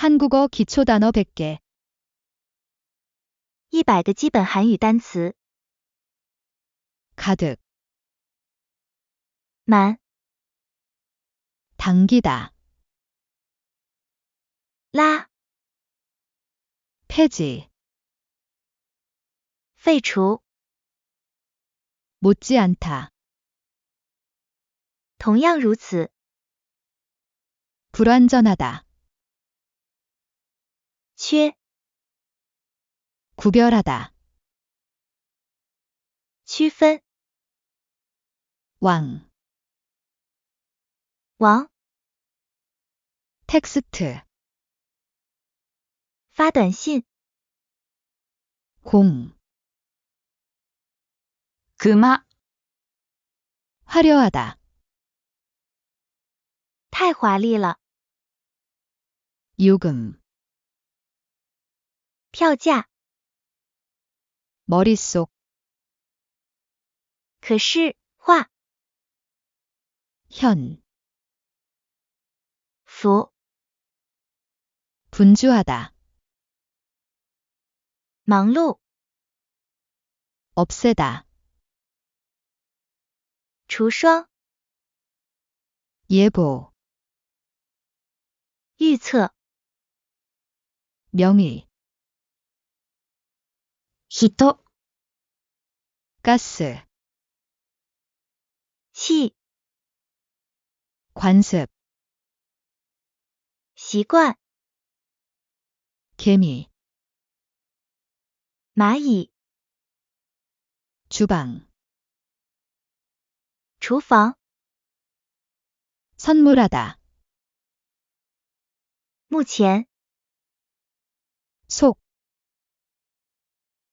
한국어 기초 단어 100개. 一百个基本韩语单词。 가득, 满、 당기다, 拉、 폐지, 废除， 못지않다, 同样如此。 불완전하다, 缺、 구별하다, 区分、 왕, 王、 텍스트, 发短信、 공, 熊、 화려하다, 太华丽了。 요금, 票价， 머릿속, 可是画、 현, 符、 분주하다, 忙碌、 없애다, 除霜、 예보, 预测、 명의, 人、 가스, 气、 관습, 习惯、 개미, 蚂蚁、 주방, 厨房、 선물하다, 目前、 속,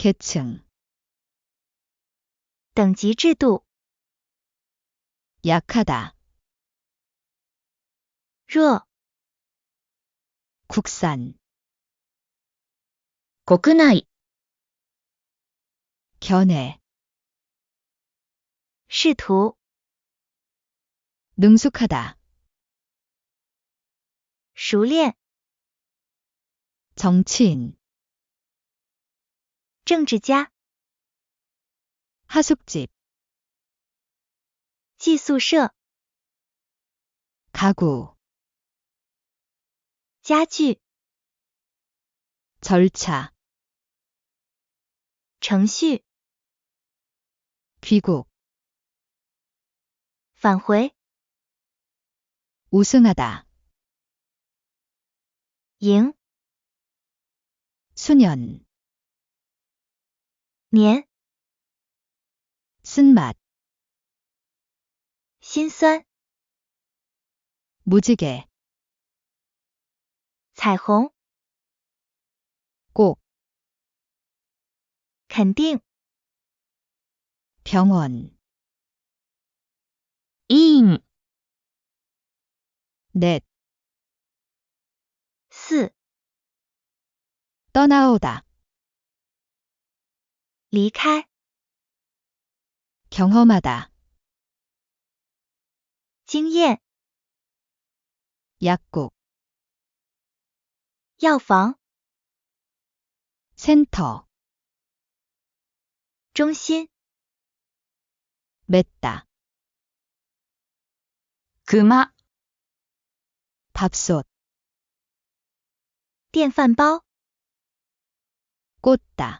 계층, 等级制度、 약하다, 弱、 국산, 国内、 견해, 试图、 능숙하다, 熟练、 정치인, 政治家、 하숙집, 寄宿舍、 가구, 家具、 절차, 程序、 귀국, 返回、 우승하다, 赢、 수년, 年、 쓴맛, 心酸、 무지개, 彩虹、 꼭, 肯定、 병원, 医院、 넷, 四、 떠나오다, 离开、 경험하다, 经验、 약국, 药房、 센터, 中心、 맺다, 熊、 밥솥, 电饭煲、 꽂다,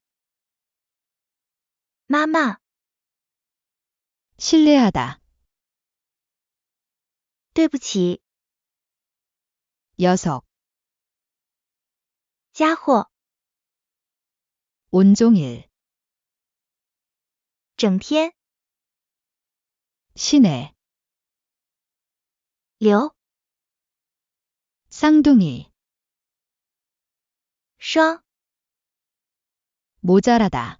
妈妈， 신뢰하다, 对不起， 녀석, 家伙， 온종일, 整天， 시내, 流， 쌍둥이, 双， 모자라다,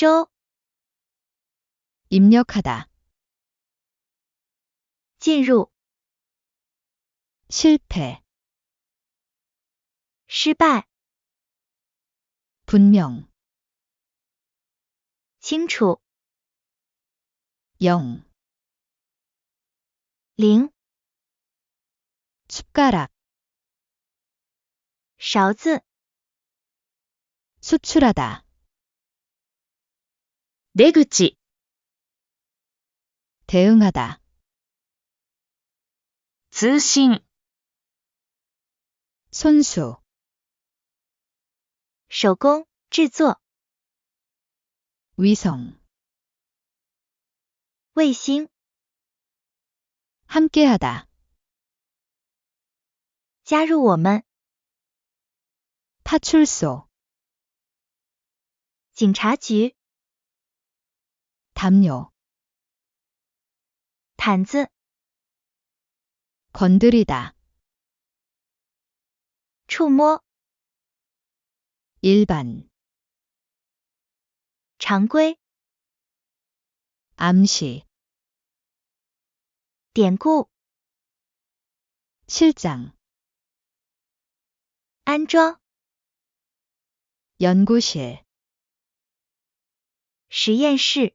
周， 입력하다, 进入， 실패, 失败， 분명, 清楚， 영, 零， 숟가락, 勺子， 수출하다, 出口、 대응하다, 通信、 손수, 手工，制作， 위성, 卫星， 함께하다, 加入我们， 파출소, 警察局， 담요, 毯子， 건드리다, 触摸， 일반, 常规， 암시, 典故， 실장, 安装， 연구실, 实验室，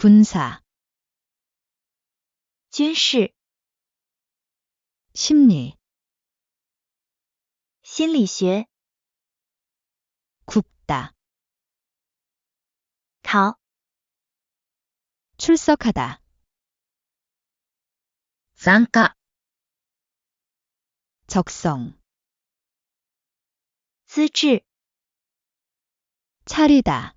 군사, 军事， 심리, 心理学， 굽다, 考， 출석하다, 参加、 적성, 资质， 차리다,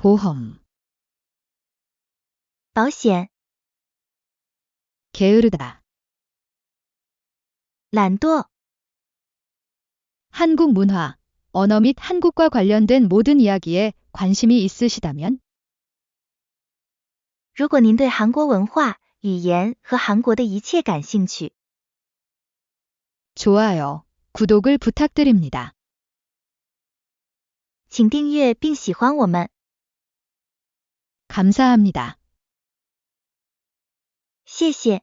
보험, 保险， 게으르다, 懒惰， 한국 문화, 언어 및 한국과 관련된 모든 이야기에 관심이 있으시다면 如果您对韩国文化、语言和韩国的一切感兴趣， 좋아요, 구독을 부탁드립니다. 请订阅并喜欢我们， 감사합니다. 谢谢。